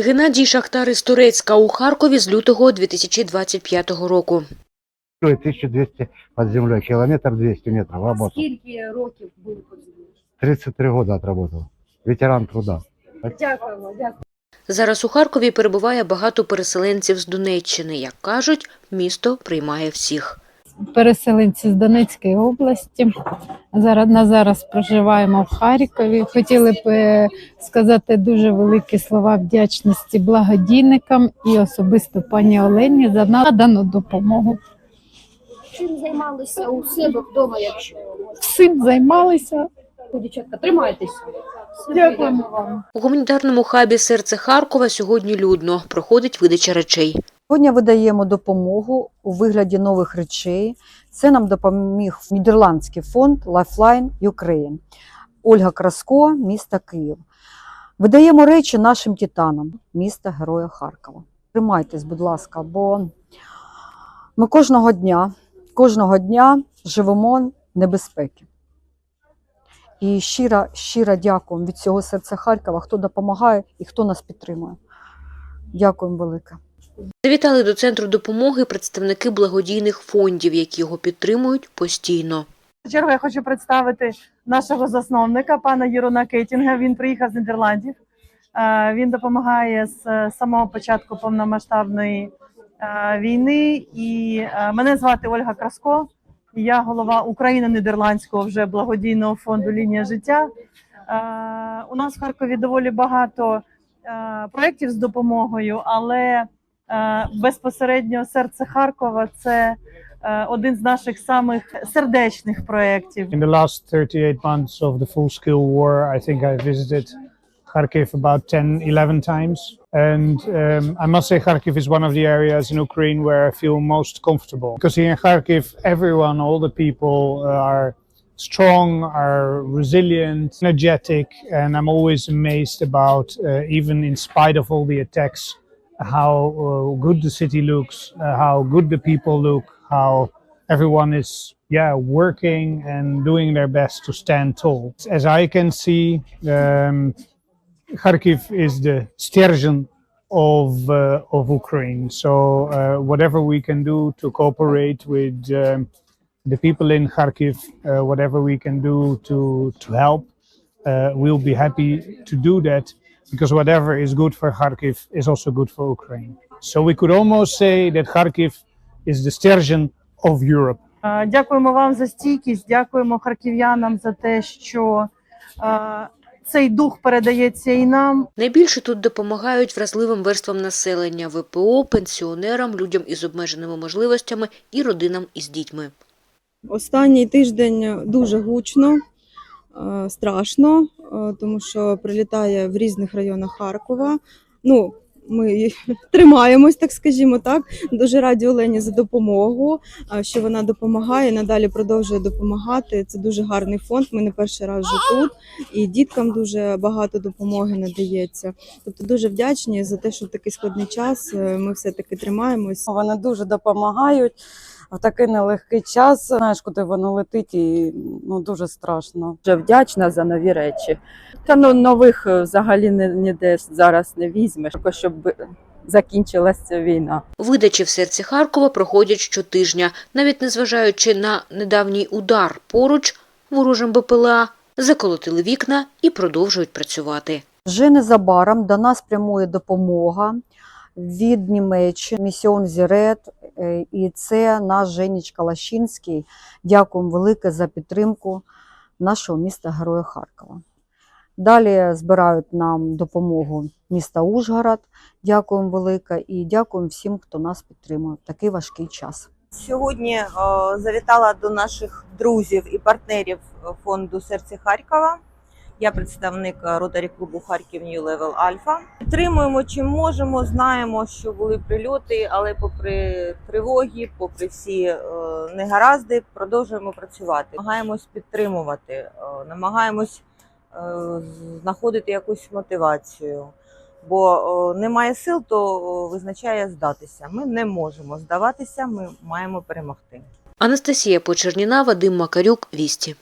Геннадій Шахтар із Турецька у Харкові з лютого 2025 року. 1200 под землей, километр 200 метров работал. Скільки років були під землею? 33 года отработал. Ветеран труда. Дякуємо, дякую. Зараз у Харкові перебуває багато переселенців з Донеччини. Як кажуть, місто приймає всіх. Переселенці з Донецької області. Зараз на зараз проживаємо в Харкові. Хотіли б е, сказати дуже великі слова вдячності благодійникам і особисто пані Олені за надану допомогу. Чим займалися у себе вдома, якщо Всім займалися. дівчатка, тримайтеся. Дякуємо вам. У гуманітарному хабі серце Харкова сьогодні людно проходить видача речей. Сьогодні видаємо допомогу у вигляді нових речей. Це нам допоміг нідерландський фонд Lifeline Ukraine. Ольга Краско, місто Київ. Видаємо речі нашим титанам, міста Героя Харкова. Тримайтесь, будь ласка, бо ми кожного дня, кожного дня живемо в небезпеки. І щиро, щиро дякуємо від цього серця Харкова, хто допомагає і хто нас підтримує. Дякуємо велике. Завітали до центру допомоги представники благодійних фондів, які його підтримують постійно. Чергу я хочу представити нашого засновника, пана Єруна Кейтінга. Він приїхав з Нідерландів. Е, Він допомагає з е, самого початку повномасштабної е, війни. І мене звати Ольга Краско. Я голова Україно-Нідерландського вже благодійного фонду Лінія життя. У нас в Харкові доволі багато проєктів з допомогою, але безпосередньо серце Харкова це е, один з наших самих сердечних проєктів. In the last 38 months of the full scale war, I think I visited Kharkiv about 10, 11 times. And um, I must say, Kharkiv is one of the areas in Ukraine where I feel most comfortable. Because here in Kharkiv, everyone, all the people uh, are strong, are resilient, energetic. And I'm always amazed about, uh, even in spite of all the attacks, how uh, good the city looks, uh, how good the people look, how everyone is yeah working and doing their best to stand tall. As i can see um, kharkiv is the sturgeon of uh, of ukraine. So uh, whatever we can do to cooperate with um, the people in kharkiv uh, whatever we can do to to help uh, we'll be happy to do that because whatever is good for kharkiv is also good for ukraine so we could almost say that kharkiv is the sturgeon of europe Дякуємо вам за стійкість, дякуємо харків'янам за те, що цей дух передається і нам. Найбільше тут допомагають вразливим верствам населення, ВПО, пенсіонерам, людям із обмеженими можливостями і родинам із дітьми. Останній тиждень дуже гучно, страшно, е, тому що прилітає в різних районах Харкова. Ну, ми тримаємось, так скажімо так. Дуже раді Олені за допомогу, е, що вона допомагає, надалі продовжує допомагати. Це дуже гарний фонд. Ми не перший раз вже тут, і діткам дуже багато допомоги надається. Тобто дуже вдячні за те, що в такий складний час е, ми все таки тримаємось. Вони дуже допомагають в такий нелегкий час. Знаєш, куди воно летить, і ну дуже страшно. Дуже вдячна за нові речі. Та ну нових е, взагалі ні- ніде зараз не візьмеш, тільки щоб закінчилася ця війна. Видачі в серці Харкова проходять щотижня, навіть незважаючи на недавній удар поруч ворожим БПЛА, заколотили вікна і продовжують працювати. Вже незабаром до нас прямує допомога від Німеччини, Місіон Зірет, е, і це наш Женічка Лащинський. Дякуємо велике за підтримку нашого міста Героя Харкова. Далі збирають нам допомогу міста Ужгород. Дякуємо велике і дякуємо всім, хто нас підтримує в такий важкий час. Сьогодні е, завітала до наших друзів і партнерів фонду Серце Харкова. Я представник е, ротарі клубу Харків New Level Альфа. Підтримуємо чим можемо. Знаємо, що були прильоти, але попри тривоги, попри всі е, негаразди, продовжуємо працювати. Намагаємось підтримувати, е, намагаємось знаходити якусь мотивацію. Бо немає сил, то визначає здатися. Ми не можемо здаватися, ми маємо перемогти. Анастасія Почерніна, Вадим Макарюк, Вісті.